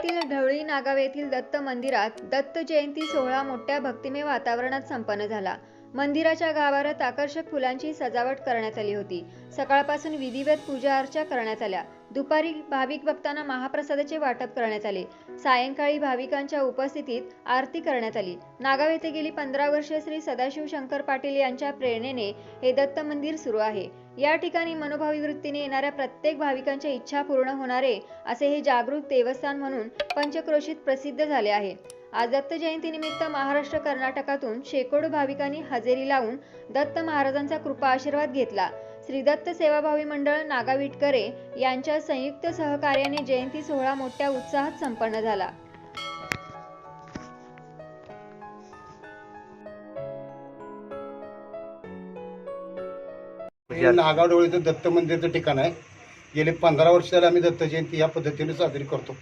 देवळी नागाव येथील दत्त मंदिरात दत्त जयंती सोहळा मोठ्या भक्तिमय वातावरणात संपन्न झाला. मंदिराच्या गाभारात आकर्षक फुलांची सजावट करण्यात आली होती. सकाळपासून विधिवत पूजा अर्चा करण्यात आल्या. दुपारी भाविक भक्तांना महाप्रसादाचे वाटप करण्यात आले. सायंकाळी भाविकांच्या उपस्थितीत आरती करण्यात आली. नागाव येथे गेली पंधरा वर्षे श्री सदाशिव शंकर पाटील यांच्या प्रेरणेने हे दत्त मंदिर सुरू आहे. या ठिकाणी मनोभावी वृत्तीने येणाऱ्या प्रत्येक भाविकांच्या इच्छा पूर्ण होणारे असे हे जागृत देवस्थान म्हणून पंचक्रोशीत प्रसिद्ध झाले आहे. आज दत्त जयंतीनिमित्त महाराष्ट्र कर्नाटकातून शेकडो भाविकांनी हजेरी लावून दत्त महाराजांचा कृपा आशीर्वाद घेतला. श्री दत्त सेवाभावी मंडळ नागाविटकरे यांच्या संयुक्त सहकार्याने जयंती सोहळा मोठ्या उत्साहात संपन्न झाला. हे नागाव डोळीचं दत्त मंदिरचं ठिकाण आहे. गेले पंधरा वर्ष झाले आम्ही दत्त जयंती या पद्धतीने साजरी करतो.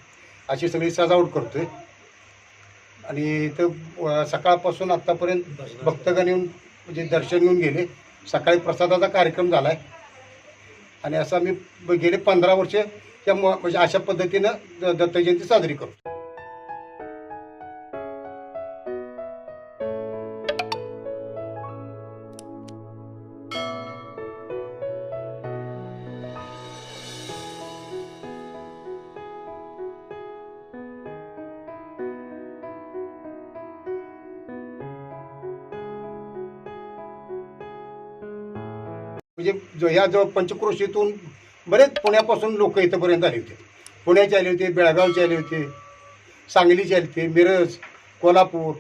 अशी सगळी सजावट करतोय. आणि इथं सकाळपासून आत्तापर्यंत भक्तगण येऊन म्हणजे दर्शन घेऊन गेले. सकाळी प्रसादाचा कार्यक्रम झाला आहे आणि असं आम्ही गेले पंधरा वर्ष त्या म- म्हणजे अशा पद्धतीनं दत्त जयंती साजरी करतो. म्हणजे जो ह्या जवळ पंचक्रोशीतून बरेच पुण्यापासून लोक इथंपर्यंत आले होते. पुण्याचे आले होते बेळगावचे आले होते सांगलीचे आले होते मिरज कोल्हापूर.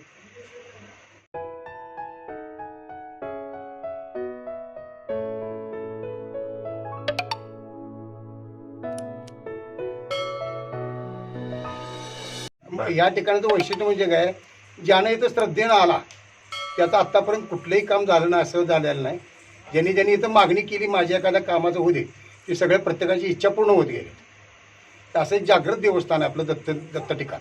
या ठिकाणाचं वैशिष्ट्य म्हणजे काय? ज्यानं इथं श्रद्धेनं आला त्याचं आत्तापर्यंत कुठलंही काम झालं नाही असं झालेलं नाही. ज्यांनी ज्यांनी इथं मागणी केली माझ्या एखाद्या कामाचं होऊ दे ती सगळ्या प्रत्येकाची इच्छा पूर्ण होत गेली. तर असं एक जागृत देवस्थान आहे आपलं दत्त दत्त ठिकाण.